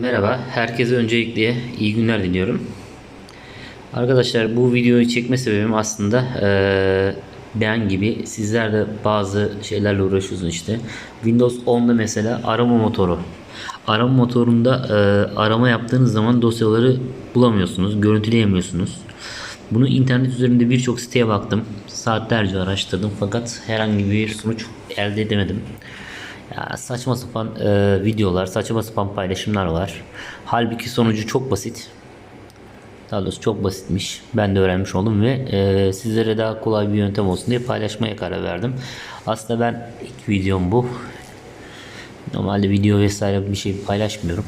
Merhaba, herkese öncelikle iyi günler diliyorum. Arkadaşlar bu videoyu çekme sebebim aslında eee, ben gibi sizler de bazı şeylerle uğraşıyorsunuz işte. Windows 10'da mesela arama motoru. Arama motorunda eee, arama yaptığınız zaman dosyaları bulamıyorsunuz, görüntüleyemiyorsunuz. Bunu internet üzerinde birçok siteye baktım. Saatlerce araştırdım fakat herhangi bir sonuç elde edemedim. Ya saçma sapan e, videolar, saçma sapan paylaşımlar var. Halbuki sonucu çok basit. Daha doğrusu çok basitmiş. Ben de öğrenmiş oldum ve e, sizlere daha kolay bir yöntem olsun diye paylaşmaya karar verdim. Aslında ben ilk videom bu. Normalde video vesaire bir şey paylaşmıyorum.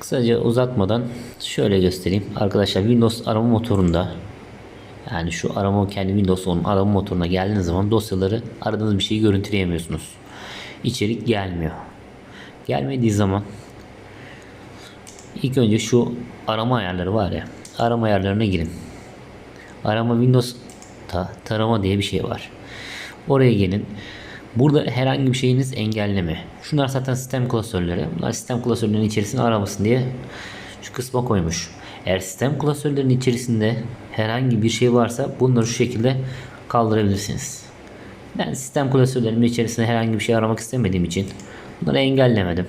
Kısaca uzatmadan şöyle göstereyim. Arkadaşlar Windows arama motorunda yani şu arama kendi Windows'un arama motoruna geldiğiniz zaman dosyaları aradığınız bir şeyi görüntüleyemiyorsunuz. İçerik gelmiyor. Gelmediği zaman ilk önce şu arama ayarları var ya. Arama ayarlarına girin. Arama Windows'ta tarama diye bir şey var. Oraya gelin. Burada herhangi bir şeyiniz engelleme. Şunlar zaten sistem klasörleri. Bunlar sistem klasörlerinin içerisine aramasın diye şu kısma koymuş. Eğer sistem klasörlerinin içerisinde herhangi bir şey varsa bunları şu şekilde kaldırabilirsiniz. Ben sistem klasörlerimin içerisinde herhangi bir şey aramak istemediğim için bunları engellemedim.